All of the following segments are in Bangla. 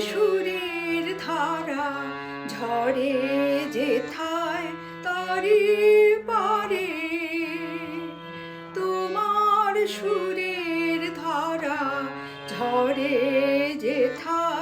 সুরের ধারা ঝরে যেথায় তরি পারে। তোমার সুরের ধারা ঝরে যেথায়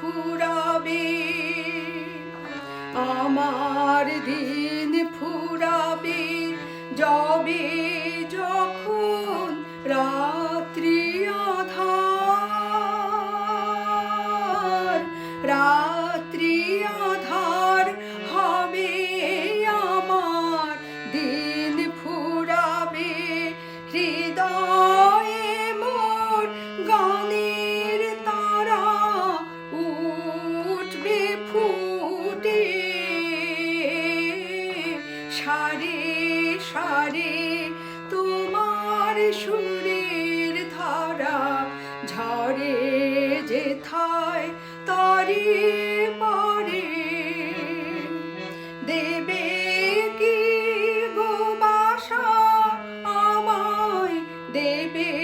ফুরাবে আমার দিন ফুরাবে যবে যখন সারে সারে, তোমার সুরের ধারা ঝরে যে যেথায় তারি পরে। দেবে কি গো বাসা আমায়? দেবে